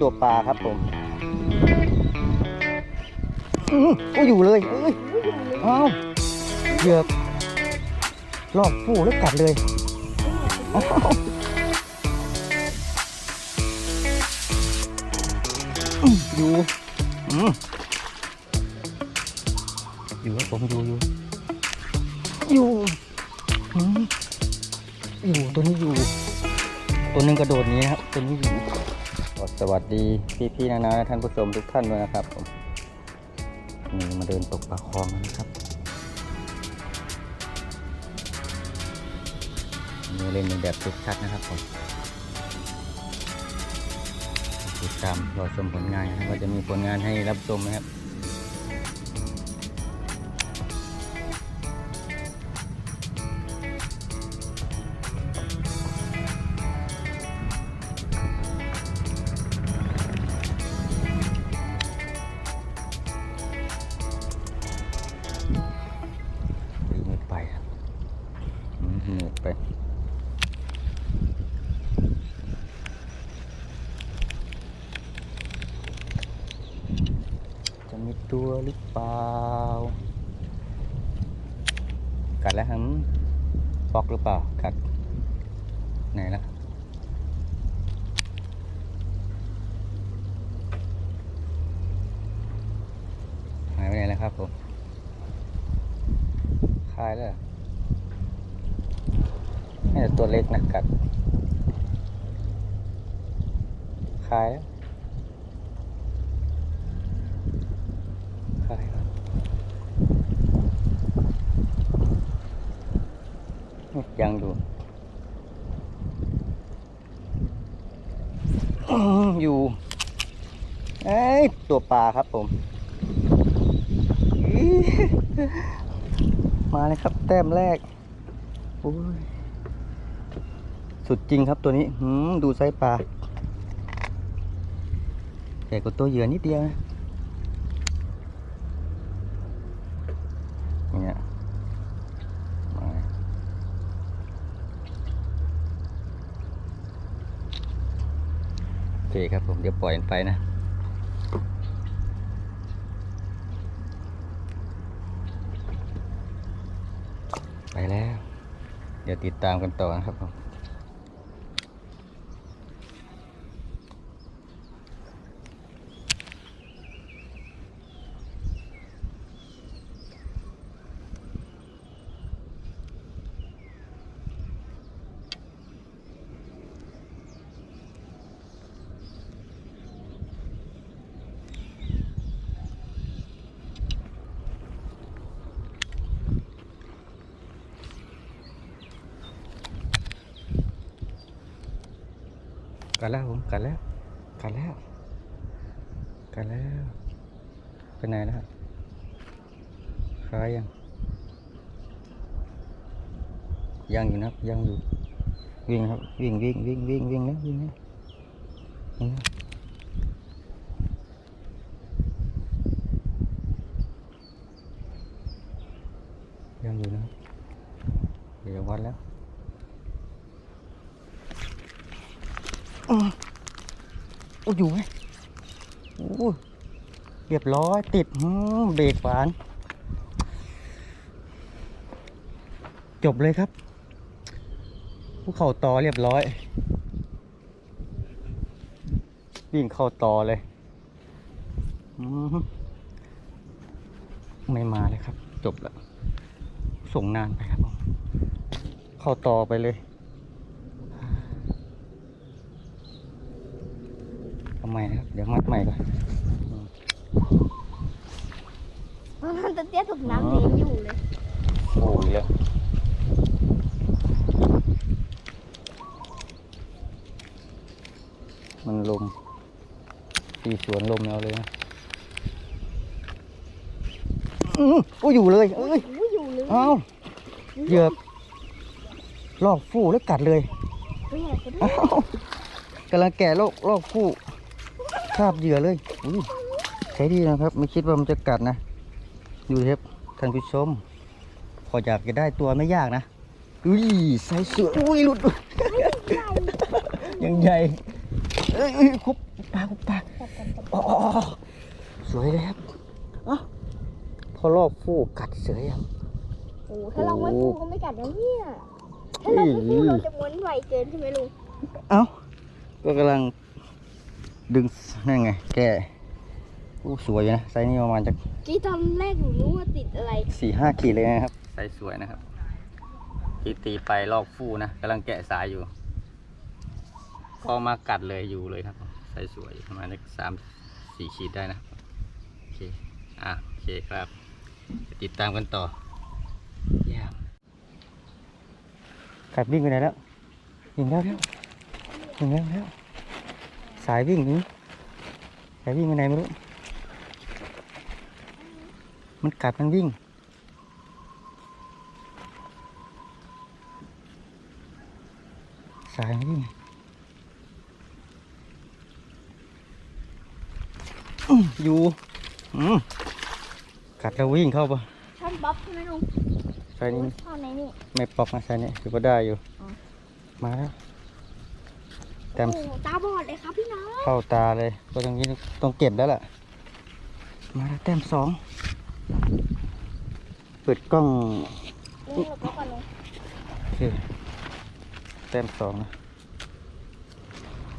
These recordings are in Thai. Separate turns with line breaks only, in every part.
ตัวปลาครับผมอือก็อยู่เลยเอ้ยเอ้าเหยือกลอกฟูแล้วกัดเลยอ้าวอยู่อืมอยู่ครับผมอยู่อยู่อยู่อืมอยู่ตัวนี้อยู่ ตัวนึงกระโดดนี้ครับตัวนี้อยู่ สวัสดีพี่ๆนานาท่านผู้ชมทุกท่านด้วยนะครับผมนี่มาเดินตกปลาคลองนะครับนี่เล่นเป็นแบบชัดนะครับผมติดตามรอชมผลงานนะครับว่าจะมีผลงานให้รับชมนะครับ จะมีตัวหรือเปล่า กัดแล้วฮัมฟอกหรือเปล่า กัด ไหนล่ะหายไปไหนแล้วครับผมคลายแล้วนี่ต่ตัวเล็กนะกัดคลายแล้วคลายแล้วนี่ ยังอยู่ อยู่เอ้ยตัวปลาครับผม มาเลยครับแต้มแรกสุดจริงครับตัวนี้ดูไซส์ปลาใหญ่กว่าตัวเหยื่อนิดเดียวนะอย่างเงี้ยมาโอเคครับผมเดี๋ยวปล่อยมันไปนะไปแล้ว เดี๋ยวติดตามกันต่อนะครับผม กันแล้วผมกันแล้วกันแล้วกันแล้วไปไหนแล้วครับคล้ายยังยังอยู่นะครับยังอยู่วิ่งครับวิ่งวิ่งวิ่งวิ่งวิ่งนะวิ่งนะวิ่งแล้วยังอยู่นะครับเดี๋ยววัดแล้ว โอ้อยู่ไหมโอ้เรียบร้อยติดเบรกหวาน จบเลยครับภูเขาต่อเรียบร้อย วิ่งเข้าต่อเลยไม่มาเลยครับ จบแล้ว ส่งนานไปครับผมเข้าต่อไปเลย ทำไมนะครับเดี๋ยวมัดใหม่ก่อน
มันตะเตี้ยถูกน้ำเลี้ยงอยู่เลย
โอ้ยแล้วมันลมตีสวนลมเอาเลยนะอื้อโอ้ยอยู่เลยเอ้ย
อุ้ยอยู่เลย
เอ้าเหยือกลอกฟูแล้วกัดเลย
ตัวใหญ่กว่าด้ว
เอ้ายกำลังแก่ลอกลอกฟู คาบเหยื่อเลยอุ้ยใช้ดีนะครับ ไม่คิดว่ามันจะกัดนะ ดูครับท่านผู้ชม พออยากจะได้ตัวไม่ยากนะ อุ้ยไซส์สวยอุ้ยหลุดยังใหญ่เอ้ยเอ้ยคุบปลาพบปลา
จับจับจับ
อ๋ออ๋ออ๋อสวยเลยครับอ๋อพอลอกฟูกกัดเสือยัง
โอ้ถ้าเราไม่ฟูก็ไม่กัดนะเนี่ยถ้าเราไม่ฟูเราจะม้วนไวเกินใช่ไหมลุง
เอ้าก็กำลัง ดึงนั่นไง แกอู้สวยอยู่นะไซส์นี้ประมาณจะ
กี้ตอนแรกหนูรู้ว่าติดอะไร
สี่ห้าขีดเลยนะครับไซส์สวยนะครับที่ตีไปลอกฟูนะกำลังแกะสายอยู่ก็มากัดเลยอยู่เลยครับไซส์สวยประมาณสักสามสี่ขีดได้นะโอเคอะโอเคครับติดตามกันต่อเยี่ยมกัดวิ่งไปไหนแล้ววิ่งแล้วแล้ววิ่งแล้วแล้ว สายวิ่งนี้สายวิ่งไปไหนไม่รู้ มันกัดมันวิ่ง สายมันวิ่งอื้ออยู่อืมกัดแล้ววิ่งเข้าปะ
ช่อนบ๊อบใช่ไหมลุง
สายนี้
ช่อนไหนนี่
ไม่ปอกนะสายนี้ถือว่าได้อยู่
อ๋อ
มาแล้ว แต้ม
โอ้โหตาบอดเลยครับพี่น้อง
เข้าตาเลยก็ตรงนี้ต้องเก็บแล้วล่ะ มาแล้วแต้มสองเปิดกล้อง
ลุงหลบแล้วก่อนลุง
โอเคแต้มสองนะ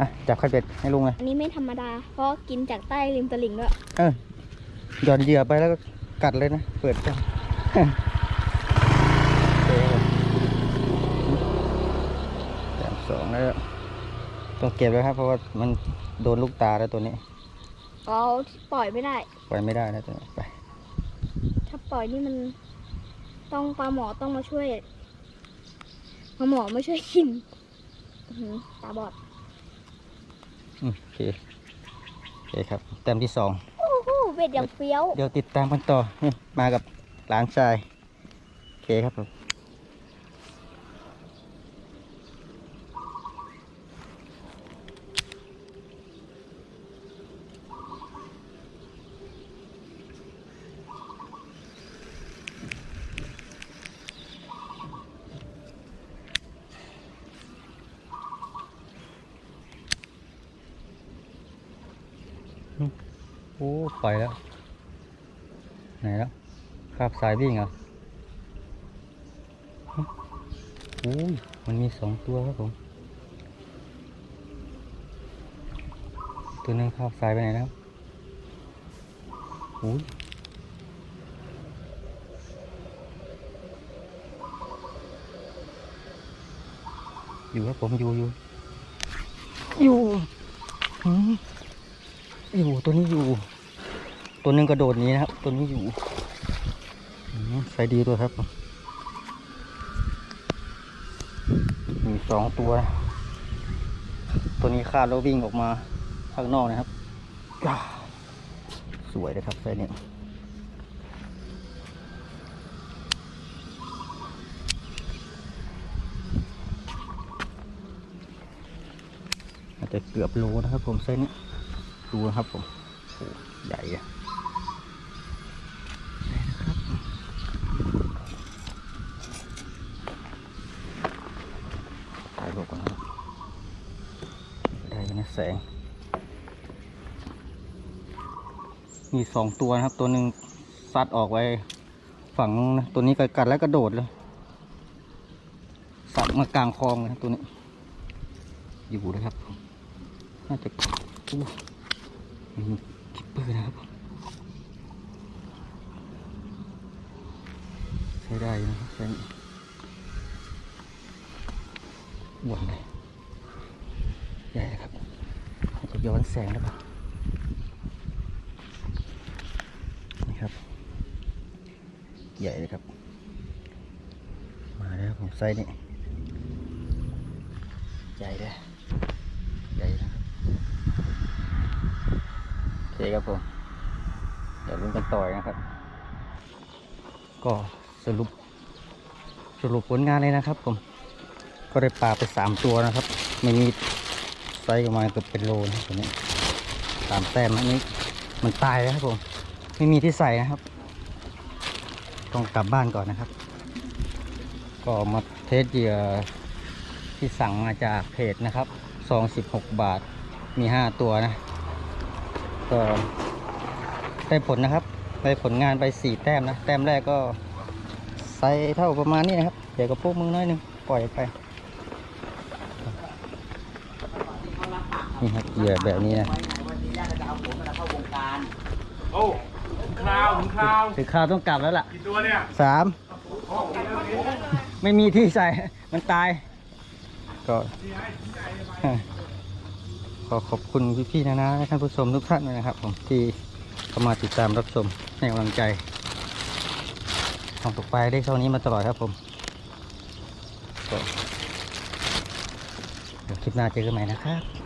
อะจับไข่เป็ดให้ลุงเลย
อันนี้ไม่ธรรมดา เพราะกินจากใต้ริมตลิ่งด้วย
เออหย่อนเหยื่อไปแล้วก็กัดเลยนะ เปิดกันโอเคครับแต้มสองแล้ว ต้องเก็บแล้วครับ เพราะว่ามันโดนลูกตาแล้วตัวนี้
เอาปล่อยไม่ได้
ปล่อยไม่ได้นะตัวนี้ไป
ถ้าปล่อยนี่มันต้องปลาหมอต้องมาช่วยปลาหมอมาช่วยกินอื้อหือตาบอด
อืมโอเคโอเคครับแต้มที่สอง
โอ้โหเบ็ดอย่างเฟี้ยว
เดี๋ยวติดตามกันต่อนี่มากับหลานชาย โอเคครับผม โอ้ไปแล้ว ไหนแล้วคาบสายวิ่งเหรอฮะโอ้มันมีสองตัวครับผม ตัวหนึงคาบสายไปไหนแล้วโอ้ยอยู่ครับผมอยู่อยู่อยู่อยู่ตัวนี้อยู่ ตัวหนึงกระโดดนี้นะครับ ตัวนี้อยู่ใส่ดีตัวครับมีสองตัว ตัวนี้คาดแล้ววิ่งออกมาข้างนอกนะครับ สวยเลยครับไซส์นี้อาจจะเกือบโลนะครับผมไซส์นี้ดูนะครับผมโอ้ใหญ่อะ ถ่ายรูปก่อนนะครับได้ไหมนะแสง มีสองตัวนะครับ ตัวหนึ่งซัดออกไว้ฝั่งนะตัวนี้กัดแล้วกระโดดเลยสับมากลางคลองเลยตัวนี้ อยู่เลยครับน่าจะอู้มีคิปเปอร์นะครับใช้ได้นะครับใช้อ้วนเลยใหญ่ครับจะย้อนแสงแล้วครับนี่ครับ ใหญ่เลยครับ มาแล้วครับผมไซส์นี่ใหญ่เลยใหญ่นะครับโอเคครับผมเดี๋ยวลุ้นกันต่อยนะครับ ก็สรุปสรุปผลงานเลยนะครับ ผม ก็ได้ปลาไปสามตัวนะครับ ไม่มีไซส์ประมาณเกือบเป็นโลนะตัวนี้สามแต้มอันนี้มันตายแล้วครับผม ไม่มีที่ใส่นะครับ ต้องกลับบ้านก่อนนะครับ ก็มาเทสเหยื่อที่สั่งมาจากเพจนะครับซองสิบหกบาทมีห้าตัวนะ ก็ได้ผลนะครับ ได้ผลงานไปสี่แต้มนะ แต้มแรกก็ไซส์เท่าประมาณนี้นะครับ เดี๋ยวกับพวกมึงน้อยหนึง ปล่อยไป นี่ครับเหยื่อแบบนี้นะ
โอ้ถึงคราวถึงคราว
ถึงข้าวต้องกลับแล้วล่ะ
กี่ตัวเนี่ย
สาม ไม่มีที่ใส่มันตาย ก็ขอขอบคุณพี่ๆนะนะท่านผู้ชมทุกท่านเลยนะครับ ผมที่เข้ามาติดตามรับชมให้กำลังใจของตกปลาได้เท่านี้มาตลอดครับผมก็เดี๋ยวคลิปหน้าเจอกันใหม่นะครับ